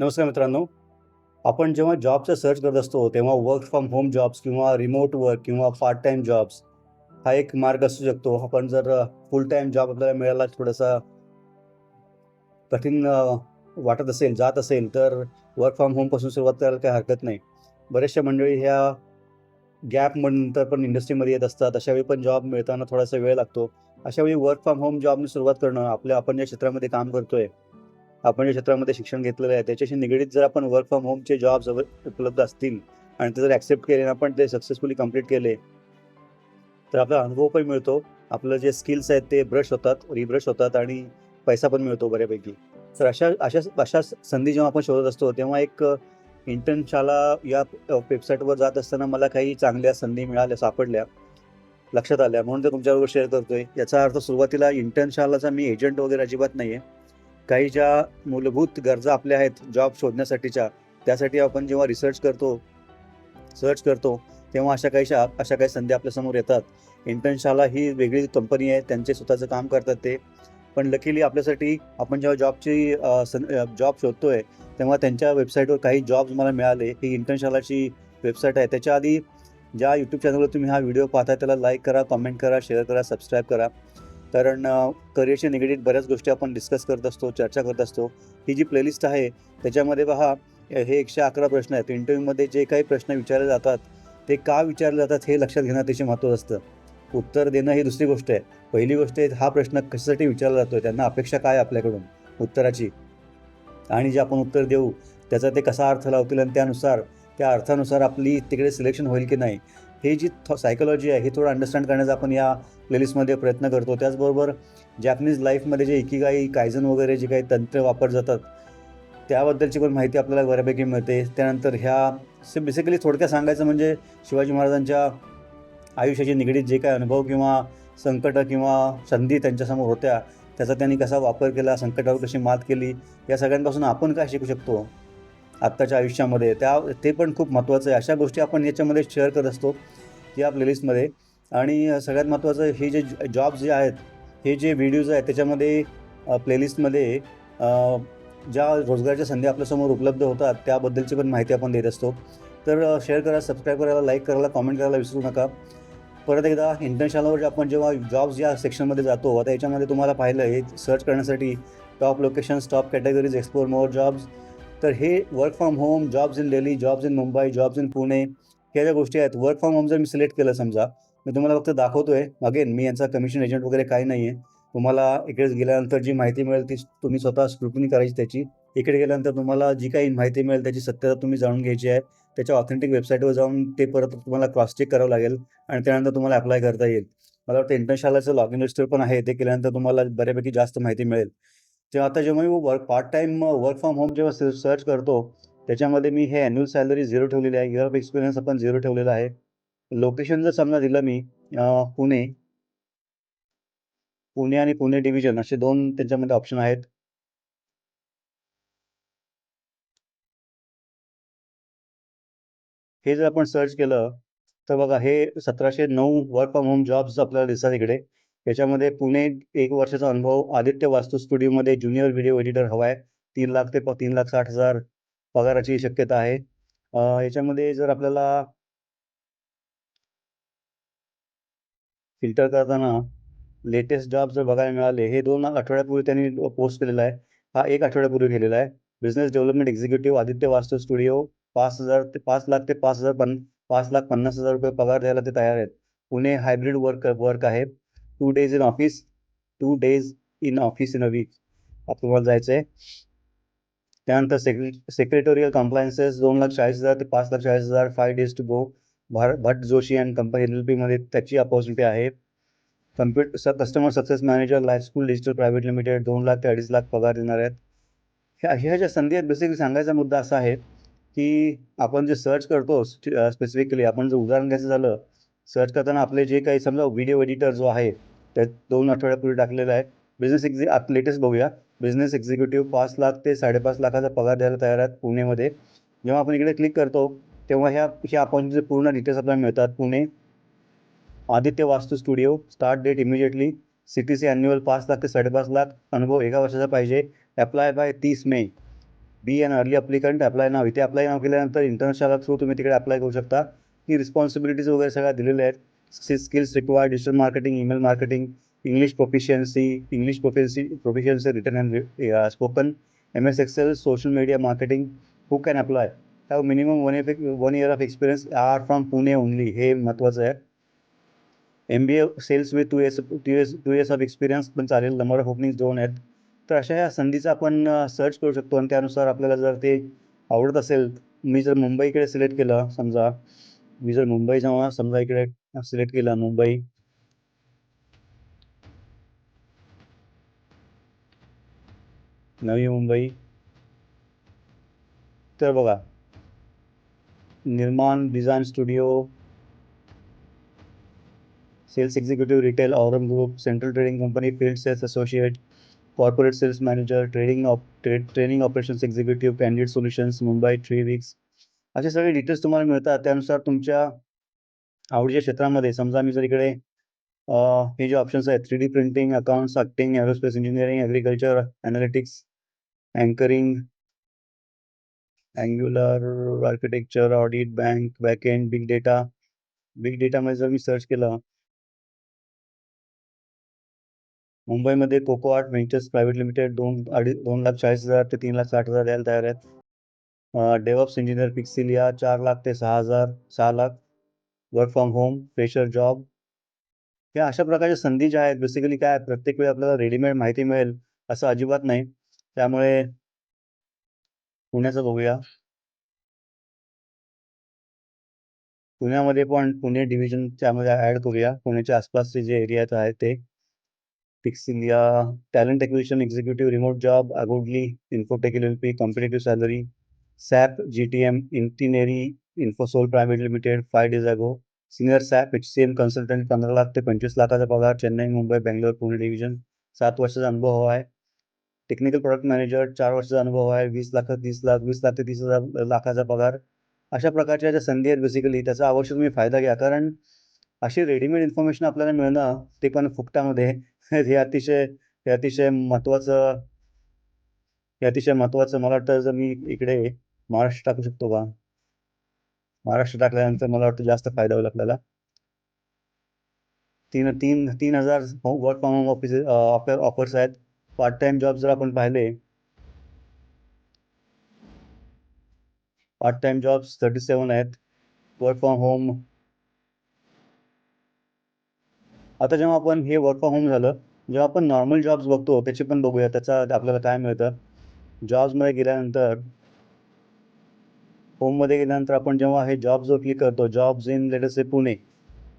नमस्कार मित्रांनो. आपण जेव्हा जॉबचं सर्च करत असतो तेव्हा वर्क फ्रॉम होम जॉब्स किंवा रिमोट वर्क किंवा पार्ट टाईम जॉब्स हा एक मार्ग असू शकतो. आपण जर फुल टाईम जॉब आपल्याला मिळाला थोडासा कठीण वाटत असेल जात असेल तर वर्क फ्रॉम होमपासून सुरुवात करायला काही हरकत नाही. बऱ्याचशा मंडळी ह्या गॅप नंतर पण इंडस्ट्रीमध्ये येत असतात. अशावेळी पण जॉब मिळताना थोडासा वेळ लागतो. अशावेळी वर्क फ्रॉम होम जॉबने सुरुवात करणं आपल्या आपण ज्या क्षेत्रामध्ये काम करतोय. आपण ज्या क्षेत्रामध्ये शिक्षण घेतलेलं आहे त्याच्याशी निगडीत जर आपण वर्क फ्रॉम होमचे जॉब्स उपलब्ध असतील आणि ते जर ॲक्सेप्ट केले आणि आपण ते सक्सेसफुली कंप्लीट केले तर आपला अनुभव पण मिळतो. आपलं जे स्किल्स आहेत ते ब्रश होतात रिब्रश होतात आणि पैसा पण मिळतो बऱ्यापैकी. तर अशा अशा अशा संधी जेव्हा आपण शोधत असतो तेव्हा एक इंटर्नशाला या वेबसाईटवर जात असताना मला काही चांगल्या संधी मिळाल्या सापडल्या लक्षात आल्या. म्हणून ते तुमच्याबरोबर शेअर करतोय. याचा अर्थ सुरुवातीला इंटर्नशालाचा मी एजंट वगैरे अजिबात नाही आहे काही ज्या मूलभूत गरजा आपल्या आहेत जॉब शोधण्यासाठीच्या त्यासाठी आपण जेव्हा रिसर्च करतो सर्च करतो तेव्हा अशा काही शा अशा काही संधी आपल्यासमोर येतात. इंटर्नशाला ही वेगळी कंपनी आहे त्यांचे स्वतःचं काम करतात ते. पण लकीली आपल्यासाठी आपण जेव्हा जॉबची जॉब शोधतोय तेव्हा त्यांच्या वेबसाईटवर काही जॉब्स मला मिळाले. ही इंटर्नशालाची वेबसाईट आहे. त्याच्या आधी ज्या यूट्यूब चॅनलवर तुम्ही हा व्हिडिओ पाहता त्याला लाईक करा कमेंट करा शेअर करा सबस्क्राईब करा. कारण करिअरशी निगडीत बऱ्याच गोष्टी आपण डिस्कस करत असतो चर्चा करत असतो. ही जी प्लेलिस्ट आहे त्याच्यामध्ये पहा हे एकशे अकरा प्रश्न आहेत. इंटरव्ह्यूमध्ये जे काही प्रश्न विचारले जातात ते का विचारले जातात हे लक्षात घेणं अतिशय महत्त्वाचं असतं. उत्तर देणं ही दुसरी गोष्ट आहे. पहिली गोष्ट आहे हा प्रश्न कशासाठी विचारला जातो त्यांना अपेक्षा काय आपल्याकडून? उत्तराची. आणि जे आपण उत्तर देऊ त्याचा ते कसा अर्थ लावतील? आणि त्यानुसार त्या अर्थानुसार आपली तिकडे सिलेक्शन होईल की नाही? हे जी सायकोलॉजी आहे हे थोडं अंडरस्टँड करण्याचा आपण या प्लेलिस्टमध्ये प्रयत्न करतो. त्याचबरोबर जॅपनीज लाईफमध्ये जे इकिगाई कायझन वगैरे जे काही तंत्र वापर जातात त्याबद्दलची पण माहिती आपल्याला बऱ्यापैकी मिळते. त्यानंतर ह्या बेसिकली थोडक्यात सांगायचं म्हणजे शिवाजी महाराजांच्या आयुष्याशी निगडीत जे काही अनुभव किंवा संकट किंवा संधी त्यांच्यासमोर होत्या त्याचा त्यांनी कसा वापर केला संकटावर कशी मात केली या सगळ्यांपासून आपण काय शिकू शकतो? आत्ताच्या आयुष्यामध्ये. त्या ते पण खूप महत्त्वाचं आहे. अशा गोष्टी आपण याच्यामध्ये शेअर करत असतो या प्लेलिस्टमध्ये आणि सगळ्यात महत्त्वाचं हे जे जॉब्स जे आहेत हे जे व्हिडिओज आहेत त्याच्यामध्ये प्लेलिस्टमध्ये ज्या रोजगाराच्या संधी आपल्यासमोर उपलब्ध होतात त्याबद्दलची पण माहिती आपण देत असतो. तर शेअर करा सबस्क्राईब करायला लाईक करायला कमेंट करायला विसरू नका. परत एकदा इंटर्नशालावर आपण जेव्हा जॉब्स या सेक्शनमध्ये जातो आता याच्यामध्ये तुम्हाला पाहिलं हे सर्च करण्यासाठी top locations top categories explore more jobs तर हे work from home jobs in Delhi jobs in Mumbai jobs in Pune ह्या ज्या गोष्टी आहेत वर्क फ्रॉम होम जर मी सिलेक्ट केलं समजा मी तुम्हाला फक्त दाखवतो आहे अगेन मी यांचा कमिशन एजंट वगैरे काही नाही आहे तुम्हाला इकडे गेल्यानंतर जी माहिती मिळेल ती तुम्ही स्वतः स्क्रुटनी करायची त्याची. इकडे गेल्यानंतर तुम्हाला जी काही माहिती मिळेल त्याची सत्यता तुम्ही जाणून घ्यायची आहे. त्याच्या ऑथेंटिक वेबसाईटवर जाऊन ते परत तुम्हाला क्रॉस चेक करावं लागेल आणि त्यानंतर तुम्हाला अप्लाय करता येईल. मला वाटतं इंटर्नशालाचं लॉग इन रजिस्टर पण आहे ते केल्यानंतर तुम्हाला बऱ्यापैकी जास्त माहिती मिळेल. तेव्हा आता जेव्हा मी work part time work from home जेव्हा सर्च करतो त्याच्यामध्ये मी हे ॲन्युअल सॅलरी झिरो ठेवलेली आहे. इयर ऑफ एक्सपिरियन्स आपण झिरो ठेवलेला आहे. लोकेशन जर समजा दिलं मी पुणे पुणे आणि पुणे डिव्हिजन असे दोन त्याच्यामध्ये ऑप्शन आहेत. हे जर आपण सर्च केलं तर बघा हे सतराशे नऊ वर्क फ्रॉम होम जॉब्स आपल्याला दिसतात इकडे. याच्यामध्ये पुणे एक वर्षाचा अनुभव आदित्य वास्तू स्टुडिओमध्ये ज्युनियर व्हिडिओ एडिटर हवा आहे तीन लाख ते तीन लाख साठ हजार पगाराची शक्यता आहे. याच्यामध्ये जर आपल्याला फिल्टर करताना लेटेस्ट जॉब जर बघायला मिळाले हे दोन आठवड्यापूर्वी त्यांनी पोस्ट केलेला आहे. हा एक आठवड्यापूर्वी केलेला आहे. Business development executive Aditya Vastu studio पाच हजार ते पाच लाख ते पाच हजार पन पाच लाख पन्नास हजार रुपये पगार द्यायला ते तयार आहेत. पुणे हायब्रिड वर्क वर्क आहे. Two days in office two days in office in a week तुम्हाला जायचं आहे त्यानंतर सेक्रे सेक्रेटोरियल कम्प्लायन्सेस दोन लाख चाळीस हजार ते पाच लाख चाळीस हजार five days to go Bharat Bhat Joshi and company L L पीमध्ये त्याची अपॉर्च्युनिटी आहे. कम्प्युट स customer success manager life school digital private limited दोन लाख ते अडीच लाख पगार देणार आहेत. ह्या ह्या ज्या संधी आहेत बेसिकली सांगायचा मुद्दा असा आहे की आपण जे सर्च करतो स्पेसिफिकली आपण जर उदाहरण घ्यायचं झालं सर्च करताना आपले जे काही समजा व्हिडिओ एडिटर जो आहे त्यात दोन आठवड्यापूर्वी टाकलेला आहे. बिझनेस एक्झि आप लेटेस्ट बघूया. बिझनेस एक्झिक्युटिव्ह पाच लाख ते साडेपाच लाखाचा पगार द्यायला तयार आहेत पुणेमध्ये. जेव्हा आपण इकडे क्लिक करतो तेव्हा ह्या ह्या अपॉइंटचे पूर्ण डिटेल्स आपल्याला मिळतात. Pune Aditya Vastu studio start date immediately C T C annual पाच लाख ते साडेपाच लाख अनुभव एका वर्षाचा पाहिजे. अप्लाय बाय तीस May. Be an early applicant apply now इथे अप्लाय नाव केल्यानंतर इंटरनॅशनल थ्रू तुम्ही तिकडे अप्लाय करू शकता. ही रिस्पॉन्सिबिलिटीज वगैरे सगळ्या दिलेल्या आहेत. Skills required digital marketing email marketing English proficiency English proficiency proficiency written and uh, M S Excel social media marketing Who can apply Have minimum one one year of experience are from Pune only हे महत्त्वाचं आहे. M B A sales with two years two years two years of experience पण चालेल. Number of opening दोन आहेत. तर अशा या संधीचा आपण सर्च करू शकतो आणि त्यानुसार आपल्याला जर ते आवडत असेल मी जर मुंबईकडे सिलेक्ट केलं समजा मी जर मुंबई जेव्हा समजा इकडे सिलेक्ट केला मुंबई. नवी मुंबई. तर बघा Nirman design studio sales executive retail Orang group central trading company field sales associate corporate sales manager trading op trade training operations executive candidate solutions Mumbai three weeks. असे सगळे डिटेल्स तुम्हाला मिळतात. त्यानुसार तुमच्या आवडीच्या क्षेत्रामध्ये समजा मी जर इकडे हे जे ऑप्शन्स आहेत three D printing accounts acting aerospace engineering agriculture analytics anchoring angular architecture audit bank backend big data big डेटामध्ये जर मी सर्च केलं मुंबईमध्ये Coco art ventures private limited दोन अडी दोन लाख चाळीस हजार ते तीन लाख साठ हजार द्यायला तयार आहेत. डेव्हप्स इंजिनियर पिक्सिलिया चार लाख ते सहा हजार सहा lakh. Work from home fresher job या अशा प्रकारच्या संधी ज्या आहेत बेसिकली काय प्रत्येक वेळी आपल्याला रेडीमेड माहिती मिळेल असं अजिबात नाही. त्यामुळे पुण्याचं बघूया. पुण्यामध्ये पण पुणे डिव्हिजन त्यामध्ये ॲड करूया. पुण्याच्या आसपासचे जे एरियात आहेत ते. Fix India talent acquisition executive remote job अगोडली infotech L L P competitive salary SAP G T M itinerary Infosol private limited five days ago senior SAP H C M consultant पंधरा लाख ते पंचवीस लाखाचा पगार चेन्नई मुंबई बेंगलोर पुणे डिव्हिजन सात वर्षाचा अनुभव आहे. Technical product manager चार वर्षाचा अनुभव आहे. वीस लाख तीस लाख वीस लाख ते तीस हजार लाखाचा पगार. अशा प्रकारच्या ज्या संधी आहेत बेसिकली त्याचा अवश्य तुम्ही फायदा घ्या. कारण अशी रेडीमेड इन्फॉर्मेशन आपल्याला मिळणं ते पण फुकटामध्ये हे अतिशय हे अतिशय महत्त्वाचं हे अतिशय महत्त्वाचं मला वाटतं जर मी इकडे महाराष्ट्र टाकू शकतो का? महाराष्ट्र टाकल्यानंतर मला वाटतं जास्त फायदा होईल आपल्याला. तीन तीन तीन हजार work from home office offers आहेत. पार्ट टाइम जॉब जर आपण पाहिले part time jobs thirty seven आहेत. वर्क फ्रॉम होम आता जेव्हा आपण हे वर्क फ्रॉम होम झालं जेव्हा आपण नॉर्मल जॉब्स बघतो त्याचे पण बघूया त्याचा आपल्याला काय मिळतं. जॉब्समध्ये गेल्यानंतर होममध्ये गेल्यानंतर आपण जेव्हा हे जॉब जो क्लिक करतो जॉब्स इन लेटेस्ट से पुणे.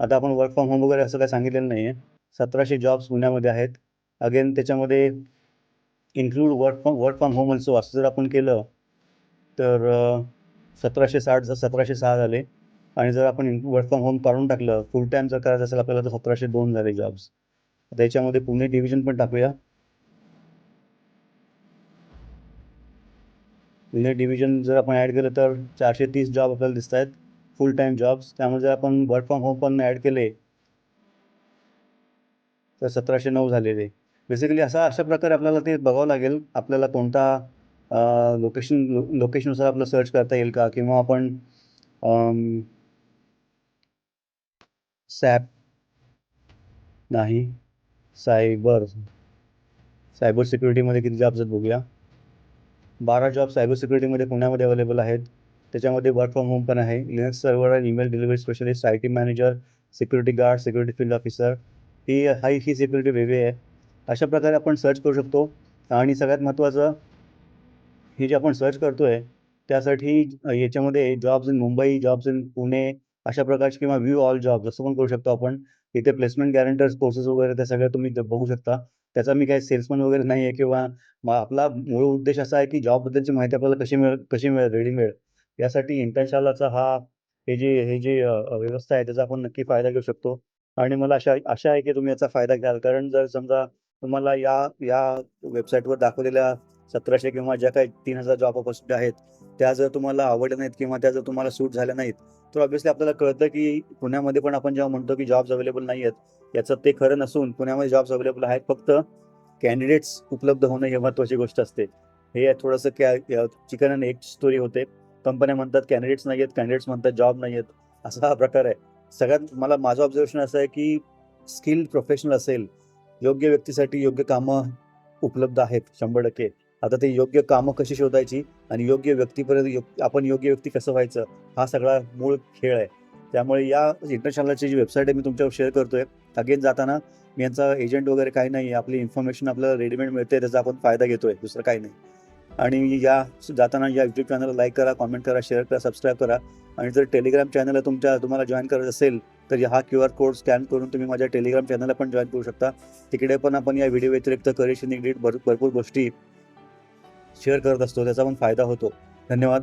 आता आपण वर्क फ्रॉम होम वगैरे असं काही सांगितलेलं नाही आहे सतराशे जॉब्स पुण्यामध्ये आहेत. अगेन त्याच्यामध्ये include work from work from home also असं जर आपण केलं तर सतराशे साठ जर सतराशे सहा झाले आणि जर आपण वर्क फ्रॉम होम काढून टाकलं फुल टाईम जर करायचं असेल आपल्याला तर सतराशे दोन झाले जॉब्स त्याच्यामध्ये पुणे डिव्हिजन पण टाकूया. पुणे डिव्हिजन जर आपण ॲड केलं तर चारशे तीस जॉब आपल्याला दिसत आहेत फुल टाईम जॉब्स त्यामुळे जर आपण वर्क फ्रॉम होम पण ॲड केले तर सतराशे नऊ झालेले. बेसिकली असा अशा प्रकारे आपल्याला ते बघावं लागेल आपल्याला कोणता लोकेशन लोकेशननुसार आपलं सर्च करता येईल का? किंवा आपण सॅप नाही सायबर सायबर सिक्युरिटीमध्ये किती जॉब्स आहेत बघूया. बारा जॉब सायबर सिक्युरिटीमध्ये पुण्यामध्ये अवेलेबल आहेत. त्याच्यामध्ये वर्क फ्रॉम होम पण आहे. लिनक्स सर्व्हर आणि email delivery specialist I T manager security guard security field officer ही हाय ही सिक्युरिटी वेगळी आहे. अशा प्रकारे आपण सर्च करू शकतो. आणि सगळ्यात महत्त्वाचं हे जे आपण सर्च करतो आहे त्यासाठी याच्यामध्ये jobs in Mumbai jobs in Pune अशा प्रकारचे किंवा व्ह्यू ऑल जॉब असं पण करू शकतो आपण. इथे प्लेसमेंट गॅरंटर्स कोर्सेस वगैरे त्या सगळ्या तुम्ही बघू शकता. त्याचा मी काही सेल्समन वगैरे नाही आहे किंवा मग आपला मूळ उद्देश असा आहे की जॉबबद्दलची माहिती आपल्याला कशी मिळेल कशी मिळेल रेडी मिळेल. यासाठी इंटर्नशालाचा हा हे जे हे जे व्यवस्था आहे त्याचा आपण नक्की फायदा घेऊ शकतो. आणि मला अशा आशा आहे की तुम्ही याचा फायदा घ्याल. कारण जर समजा तुम्हाला या या वेबसाईटवर दाखवलेल्या सतराशे किंवा ज्या काही तीन हजार जॉब ऑपॉर्च्युनिटी आहेत त्या जर तुम्हाला आवडल्या नाहीत किंवा त्या जर तुम्हाला सूट झाल्या नाहीत तर ऑब्व्हियसली आपल्याला कळतं की पुण्यामध्ये पण आपण जेव्हा म्हणतो की जॉब्स अवेलेबल नाही आहेत याचं ते खरं नसून पुण्यामध्ये जॉब्स अवेलेबल आहेत फक्त कॅन्डिडेट्स उपलब्ध होणं हे महत्त्वाची गोष्ट असते. हे थोडंसं कॅ चिकन अँड एग स्टोरी होते. कंपन्या म्हणतात कॅन्डिडेट्स नाही आहेत कॅन्डिडेट्स म्हणतात जॉब नाही आहेत असा हा प्रकार आहे. सगळ्यात मला माझं ऑब्झर्वेशन असं आहे की स्किल्ड प्रोफेशनल असेल योग्य व्यक्तीसाठी योग्य कामं उपलब्ध आहेत शंभर टक्के. आता ते योग्य कामं कशी शोधायची आणि योग्य व्यक्तीपर्यंत योग्य आपण योग्य व्यक्ती कसं व्हायचं हा सगळा मूळ खेळ आहे. त्यामुळे या इंटरनॅशनलची जी वेबसाईट आहे मी तुमच्यावर शेअर करतोय. अगेन जाताना मी यांचा एजंट वगैरे काही नाही आपली इन्फॉर्मेशन आपल्याला रेडीमेड मिळते त्याचा आपण फायदा घेतोय दुसरं काही नाही. आणि या जाताना या यूट्यूब चॅनलला लाईक करा कॉमेंट करा शेअर करा सबस्क्राईब करा. आणि जर टेलिग्राम चॅनल तुमच्या तुम्हाला जॉईन करायचं असेल तर हा क्यू आर कोड स्कॅन करून तुम्ही माझ्या टेलिग्राम चॅनलला पण जॉईन करू शकता. तिकडे पण आपण या व्हिडिओ व्यतिरिक्त करेशी निगडीत भर भरपूर गोष्टी शेअर करत असतो त्याचा पण फायदा होतो. धन्यवाद.